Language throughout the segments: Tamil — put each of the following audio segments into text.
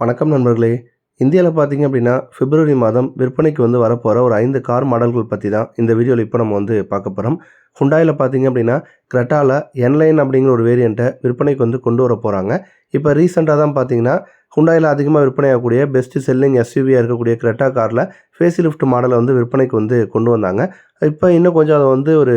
வணக்கம் நண்பர்களே. இந்தியாவில் பார்த்தீங்க அப்படின்னா பிப்ரவரி மாதம் விற்பனைக்கு வந்து வரப்போகிற ஒரு ஐந்து கார் மாடல்கள் பற்றி தான் இந்த வீடியோவில் இப்போ நம்ம வந்து பார்க்க போகிறோம் ஹுண்டாயில் பார்த்தீங்க அப்படின்னா கிரெட்டாவில் என்லைன் அப்படிங்கிற ஒரு வேரியண்ட்டை விற்பனைக்கு வந்து கொண்டு வர போகிறாங்க இப்போ ரீசெண்டாக தான் பார்த்தீங்கன்னா ஹுண்டாயில் அதிகமாக விற்பனையாகக்கூடிய பெஸ்ட்டு செல்லிங் எஸ்யூவியாக இருக்கக்கூடிய கிரெட்டா காரில் ஃபேஸ் லிஃப்ட் மாடலை வந்து விற்பனைக்கு வந்து கொண்டு வந்தாங்க. இப்போ இன்னும் கொஞ்சம் அதை வந்து ஒரு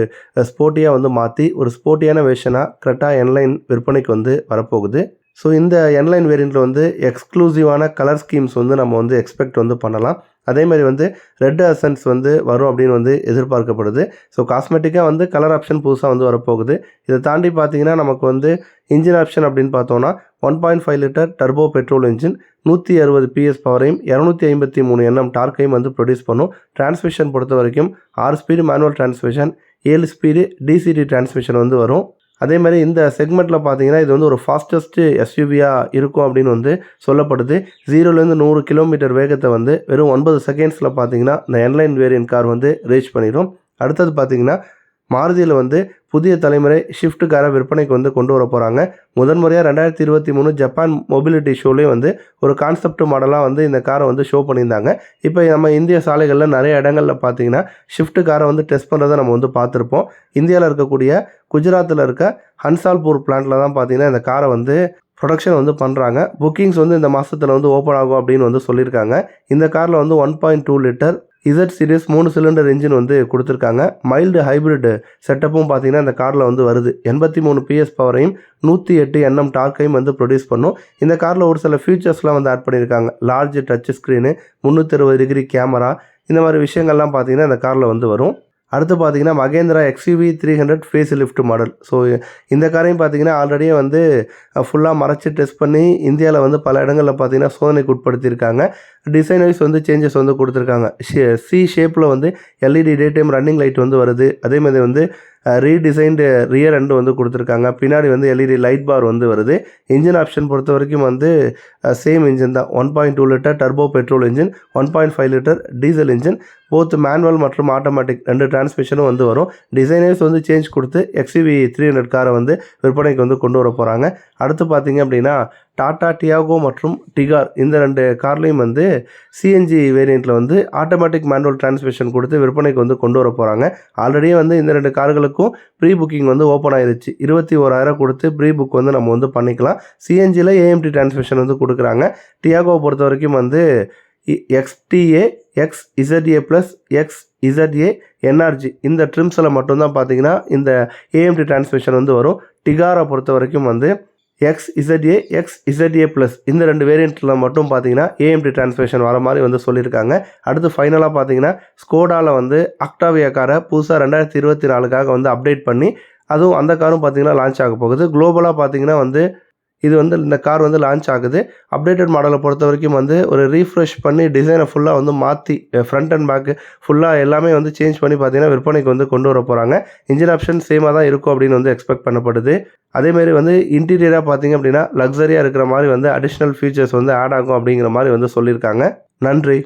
ஸ்போர்ட்டியாக வந்து மாற்றி ஒரு ஸ்போர்ட்டியான வேஷனாக கிரெட்டா என்லைன் விற்பனைக்கு வந்து வரப்போகுது. ஸோ இந்த என்லைன் வேரியண்ட்டில் வந்து எக்ஸ்க்ளூசிவான கலர் ஸ்கீம்ஸ் வந்து நம்ம வந்து எக்ஸ்பெக்ட் வந்து பண்ணலாம். அதே மாதிரி வந்து ரெட் அசன்ஸ் வந்து வரும் அப்படின்னு வந்து எதிர்பார்க்கப்படுது. ஸோ காஸ்மெட்டிக்காக வந்து கலர் ஆப்ஷன் புதுசாக வந்து வரப்போகுது. இதை தாண்டி பார்த்தீங்கன்னா நமக்கு வந்து இன்ஜின் ஆப்ஷன் அப்படின்னு பார்த்தோன்னா one point five litre turbo petrol engine நூற்றி அறுபது பிஎஸ் பவரையும் இரநூத்தி ஐம்பத்தி மூணு என்எம் டார்க்கையும் வந்து ப்ரொடியூஸ் பண்ணும். டிரான்ஸ்மிஷன் பொறுத்த வரைக்கும் ஆறு ஸ்பீடு மேனுவல் டிரான்ஸ்மிஷன் ஏழு ஸ்பீடு டிசிடி டிரான்ஸ்மிஷன் வந்து வரும். அதே மாதிரி இந்த செக்மெண்ட்டில் பார்த்தீங்கன்னா இது வந்து ஒரு ஃபாஸ்டஸ்ட்டு எஸ்யூவியாக இருக்கும் அப்படின்னு வந்து சொல்லப்படுது. ஜீரோலேருந்து நூறு கிலோமீட்டர் வேகத்தை வந்து வெறும் ஒன்பது செகண்ட்ஸில் பார்த்தீங்கன்னா இந்த என்லைன் வேரியன்ட் கார் வந்து ரீச் பண்ணிடும். அடுத்தது பார்த்தீங்கன்னா மாருதியில் வந்து புதிய தலைமுறை ஷிஃப்ட் காரை விற்பனைக்கு வந்து கொண்டு வர போகிறாங்க முதன்முறையாக ரெண்டாயிரத்தி இருபத்தி மூணு ஜப்பான் மொபிலிட்டி ஷோலேயும் வந்து ஒரு கான்செப்ட் மாடலாக வந்து இந்த காரை வந்து ஷோ பண்ணியிருந்தாங்க. இப்போ நம்ம இந்திய சாலைகளில் நிறைய இடங்களில் பார்த்தீங்கன்னா ஷிஃப்ட் காரை வந்து டெஸ்ட் பண்ணுறதை நம்ம வந்து பார்த்துருப்போம். இந்தியாவில் இருக்கக்கூடிய குஜராத்தில் இருக்க ஹன்சால்பூர் பிளான்ட்டில் தான் பார்த்தீங்கன்னா இந்த காரை வந்து ப்ரொடக்ஷன் வந்து பண்ணுறாங்க புக்கிங்ஸ் வந்து இந்த மாதத்தில் வந்து ஓப்பன் ஆகும் அப்படின்னு வந்து சொல்லியிருக்காங்க. இந்த காரில் வந்து one point two litre Z series மூணு சிலிண்டர் இன்ஜின் வந்து கொடுத்துருக்காங்க. மைல்டு ஹைப்ரிட் செட்டப்பும் பார்த்தீங்கன்னா இந்த காரில் வந்து வருது. எண்பத்தி மூணு பிஎஸ் பவரையும் நூற்றி எட்டு என்எம் டார்க்கையும் வந்து ப்ரொடியூஸ் பண்ணும். இந்த காரில் ஒரு சில ஃபீச்சர்ஸ்லாம் வந்து ஆட் பண்ணியிருக்காங்க லார்ஜ் டச் ஸ்க்ரீனு முந்நூற்றி அறுபது டிகிரி கேமரா இந்த மாதிரி விஷயங்கள்லாம் பார்த்தீங்கன்னா இந்த காரில் வந்து வரும். அடுத்து பார்த்தீங்கன்னா Mahindra XUV three hundred facelift model so இந்த காரையும் பார்த்தீங்கன்னா ஆல்ரெடியே வந்து ஃபுல்லாக மறைச்சி டெஸ்ட் பண்ணி இந்தியாவில் வந்து பல இடங்களில் பார்த்தீங்கன்னா சோதனைக்கு உட்படுத்தியிருக்காங்க. டிசைன் வைஸ் வந்து சேஞ்சஸ் வந்து கொடுத்துருக்காங்க. சி ஷேப்பில் வந்து LED day time running light வந்து வருது. அதேமாதிரி வந்து ரீடிசைன்டு ரியர் எண்டு வந்து கொடுத்துருக்காங்க. பின்னாடி வந்து எல்இடி லைட் பார் வந்து வருது. இன்ஜின் ஆப்ஷன் பொறுத்த வரைக்கும் வந்து சேம் இன்ஜின் தான். One point two litre turbo petrol engine one point five litre diesel engine both manual மற்றும் ஆட்டோமேட்டிக் ரெண்டு டிரான்ஸ்மிஷனும் வந்து வரும். டிசைனர்ஸ் வந்து சேஞ்ச் கொடுத்து எக்ஸிவி த்ரீ ஹண்ட்ரட் காரை வந்து விற்பனைக்கு வந்து கொண்டு வர போகிறாங்க அடுத்து பார்த்தீங்க அப்படின்னா டாடா டியாகோ மற்றும் டிகார் இந்த ரெண்டு கார்லேயும் வந்து சிஎன்ஜி வேரியண்ட்டில் வந்து ஆட்டோமேட்டிக் மேனுவல் டிரான்ஸ்மிஷன் கொடுத்து விற்பனைக்கு வந்து கொண்டு வர போகிறாங்க ஆல்ரெடியே வந்து இந்த ரெண்டு கார்களுக்கும் ப்ரீ புக்கிங் வந்து ஓப்பன் ஆயிருச்சு. இருபத்தி ஓராயிரம் கொடுத்து ப்ரீ புக் வந்து நம்ம வந்து பண்ணிக்கலாம். சிஎன்ஜியில் ஏஎம்டி டிரான்ஸ்மிஷன் வந்து கொடுக்குறாங்க. டியாகோவை பொறுத்த வரைக்கும் வந்து X T A X Z A plus X Z A NRG இந்த ட்ரிம்ஸில் மட்டும்தான் பார்த்தீங்கன்னா இந்த ஏஎம்டி டிரான்ஸ்மிஷன் வந்து வரும். டிகாரை பொறுத்த வரைக்கும் வந்து X Z A X Z A plus இந்த ரெண்டு வேரியண்ட்டில் மட்டும் பார்த்தீங்கன்னா ஏஎம்டி டிரான்ஸ்மிஷன் வர மாதிரி வந்து சொல்லியிருக்காங்க. அடுத்து ஃபைனலாக பார்த்தீங்கன்னா ஸ்கோடாவில் வந்து அக்டாவியா காரை புதுசாக ரெண்டாயிரத்தி இருபத்தி நாலுக்காக வந்து அப்டேட் பண்ணி அதுவும் அந்த காரும் பார்த்தீங்கன்னா லான்ச் ஆக போகுது. குளோபலாக பார்த்தீங்கன்னா வந்து இது வந்து இந்த கார் வந்து லான்ச் ஆகுது. அப்டேட்டட் மாடலை பொறுத்த வரைக்கும் வந்து ஒரு ரீஃப்ரெஷ் பண்ணி டிசைனை ஃபுல்லாக வந்து மாற்றி ஃப்ரண்ட் அண்ட் பேக்கு ஃபுல்லாக எல்லாமே வந்து சேஞ்ச் பண்ணி பார்த்தீங்கன்னா விற்பனைக்கு வந்து கொண்டு வர போகிறாங்க இன்ஜின் ஆப்ஷன் சேமாக தான் இருக்கும் அப்படின்னு வந்து எக்ஸ்பெக்ட் பண்ணப்படுது. அதேமாரி வந்து இன்டீரியராக பார்த்தீங்க அப்படின்னா லக்ஸரியாக இருக்கிற மாதிரி வந்து அடிஷ்னல் ஃபீச்சர்ஸ் வந்து ஆட் ஆகும் அப்படிங்கிற மாதிரி வந்து சொல்லியிருக்காங்க. நன்றி.